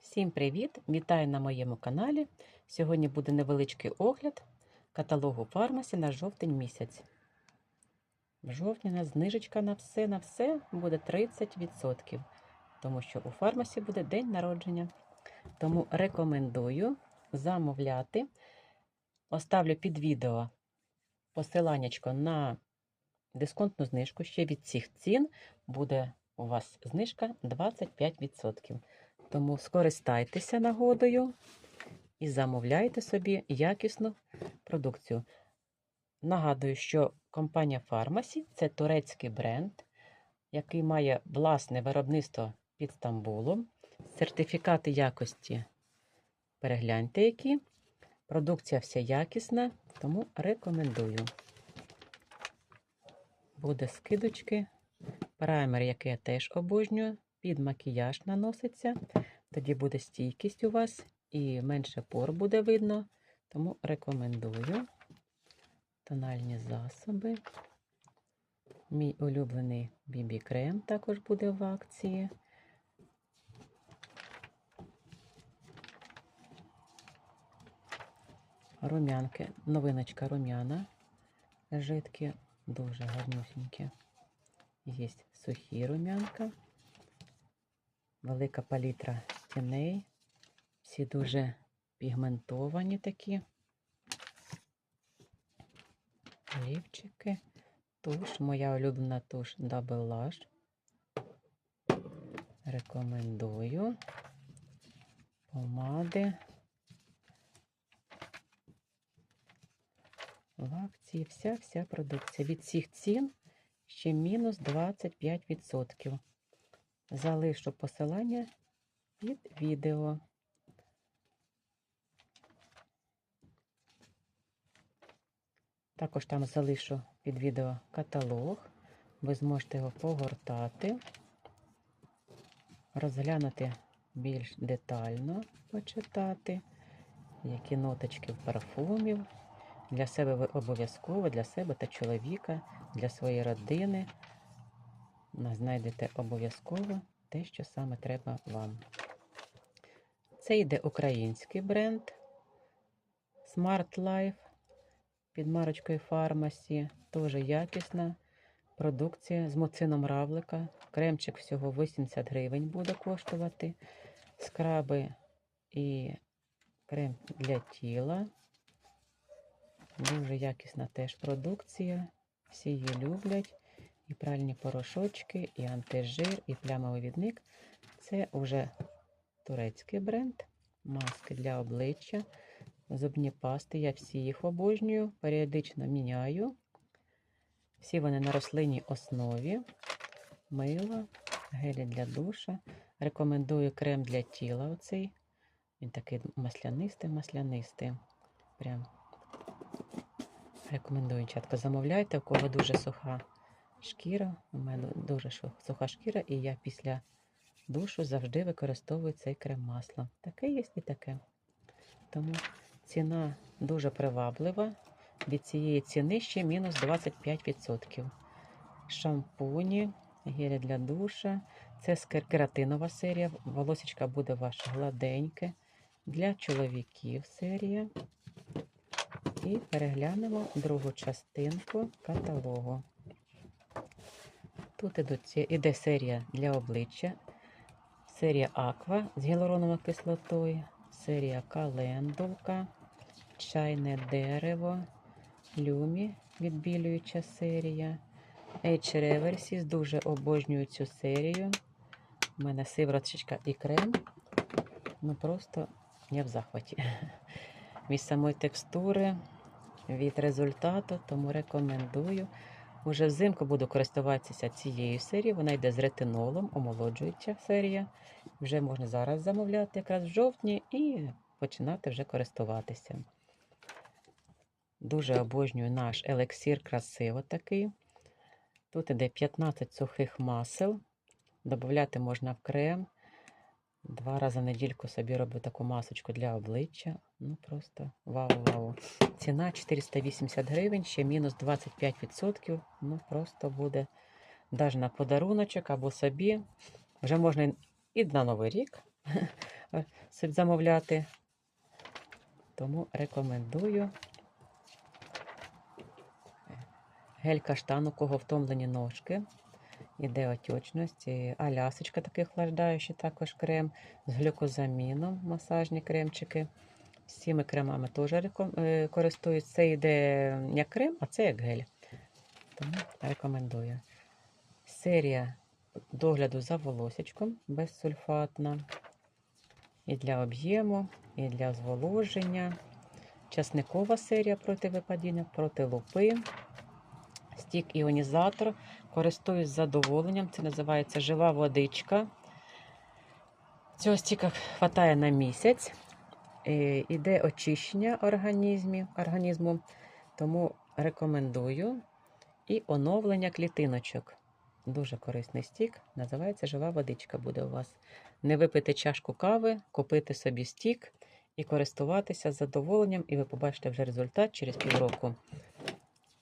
Всім привіт! Вітаю на моєму каналі. Сьогодні буде невеличкий огляд каталогу фармасі на жовтень місяць. В жовтні у нас знижечка на все на все буде 30%, тому що у фармасі буде день народження. Тому рекомендую замовляти. Оставлю під відео посиланнячко на дисконтну знижку. Ще від цих цін буде у вас знижка 25%. Тому скористайтеся нагодою і замовляйте собі якісну продукцію. Нагадую, що компанія Фармасі це турецький бренд, який має власне виробництво під Стамбулом. Сертифікати якості перегляньте які. Продукція вся якісна, тому рекомендую. Буде скидочки. Праймер, який я теж обожнюю, під макіяж наноситься. Тоді буде стійкість у вас і менше пор буде видно. Тому рекомендую тональні засоби. Мій улюблений BB крем також буде в акції. Рум'янки, новиночка рум'яна. Жидкі, дуже гарнюсінькі. Є сухі рум'янка, велика палітра тіней. Всі дуже пігментовані такі. Лівчики, туш, моя улюблена туш Double Lash. Рекомендую. Помади. В акції вся-вся продукція. Від всіх цін ще мінус 25%. Залишу посилання під відео. Також там залишу під відео каталог. Ви зможете його погортати, розглянути більш детально, почитати, які ноточки в парфумів. Для себе ви обов'язково, для себе та чоловіка, для своєї родини. Знайдете обов'язково те, що саме треба вам. Це йде український бренд Smart Life під марочкою Фармасі. Теж якісна продукція з моцином равлика. Кремчик всього 80 гривень буде коштувати. Скраби і крем для тіла. Дуже якісна теж продукція. Всі її люблять. І пральні порошочки, і антижир, і плямовий відник. Це вже турецький бренд, маски для обличчя, зубні пасти. Я всі їх обожнюю, періодично міняю. Всі вони на рослинній основі, мило, гелі для душа. Рекомендую крем для тіла. Оцей. Він такий маслянистий, маслянистий. Прям рекомендую, чатка, замовляйте, у кого дуже суха шкіра. У мене дуже суха шкіра, і я після душу завжди використовую цей крем масла. Таке є і таке. Тому ціна дуже приваблива. Від цієї ціни ще мінус 25%. Шампуні, гелі для душа. Це кератинова серія. Волосечка буде ваше гладеньке. Для чоловіків серія. І переглянемо другу частинку каталогу. Тут іде серія для обличчя, серія Аква з гіалуроновою кислотою, серія Календулка, чайне дерево, люмі відбілююча серія. H Reversis, дуже обожнюю цю серію. У мене сивороточка і крем. Ну просто я в захваті. Від самої текстури, від результату, тому рекомендую. Уже взимку буду користуватися цією серією. Вона йде з ретинолом, омолоджуюча серія. Вже можна зараз замовляти якраз в жовтні і починати вже користуватися. Дуже обожнюю наш елексір красиво такий. Тут іде 15 сухих масел. Додати можна в крем. Два рази в недільку собі роблю таку масочку для обличчя. Ну просто вау-вау. Ціна 480 гривень, ще мінус 25%. Ну просто буде навіть на подаруночок або собі. Вже можна і на Новий рік замовляти. Тому рекомендую гель каштан, у кого втомлені ножки. Іде отечність, і алясочка такий охлаждаючий також крем з глюкозаміном, масажні кремчики. Цими кремами теж е, користуюсь. Це йде як крем, а це як гель. Тому рекомендую. Серія догляду за волосечком безсульфатна. І для об'єму, і для зволоження. Часникова серія проти випадіння, проти лупи. Стік іонізатор. Користуюсь задоволенням. Це називається жива водичка. Цього стіка вистачає на місяць. Е, Іде очищення організму, тому рекомендую. І оновлення клітиночок. Дуже корисний стік. Називається жива водичка буде у вас. Не випити чашку кави, купити собі стік і користуватися задоволенням, і ви побачите вже результат через півроку.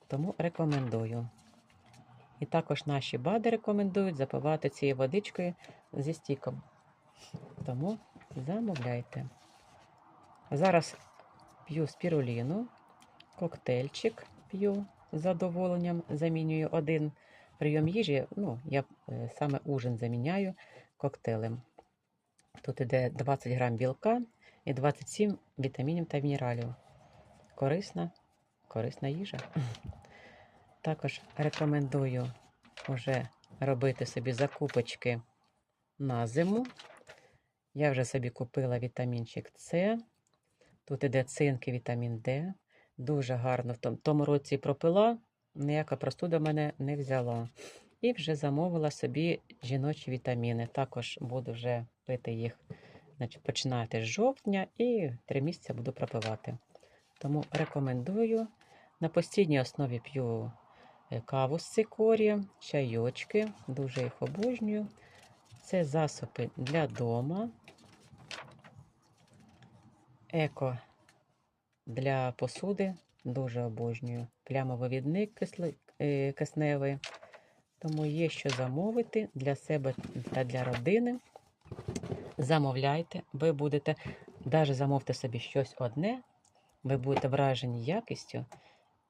Тому рекомендую. І також наші бади рекомендують запивати цією водичкою зі стіком. Тому замовляйте. Зараз п'ю спіруліну, коктейльчик п'ю з задоволенням, замінюю один прийом їжі. Ну, я е, саме ужин заміняю коктейлем. Тут іде 20 грам білка і 27 вітамінів та мінералів. Корисна, корисна їжа. Також рекомендую вже робити собі закупочки на зиму. Я вже собі купила вітамінчик С. Тут іде цинк і вітамін Д. Дуже гарно в тому році пропила, ніяка простуда мене не взяла. І вже замовила собі жіночі вітаміни. Також буду вже пити їх, значить, починати з жовтня і три місяці буду пропивати. Тому рекомендую. На постійній основі п'ю каву з цикорієм, чайочки, дуже їх обожнюю. Це засоби для дома. Еко для посуди дуже обожнюю. Плямовивідник е, кисневий. Тому є що замовити для себе та для родини. Замовляйте, ви будете, навіть замовте собі щось одне, ви будете вражені якістю,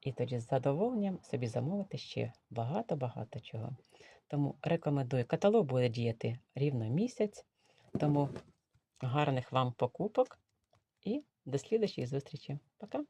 і тоді з задоволенням собі замовити ще багато-багато чого. Тому рекомендую. Каталог буде діяти рівно місяць. Тому гарних вам покупок і до слідчої зустрічі. Пока!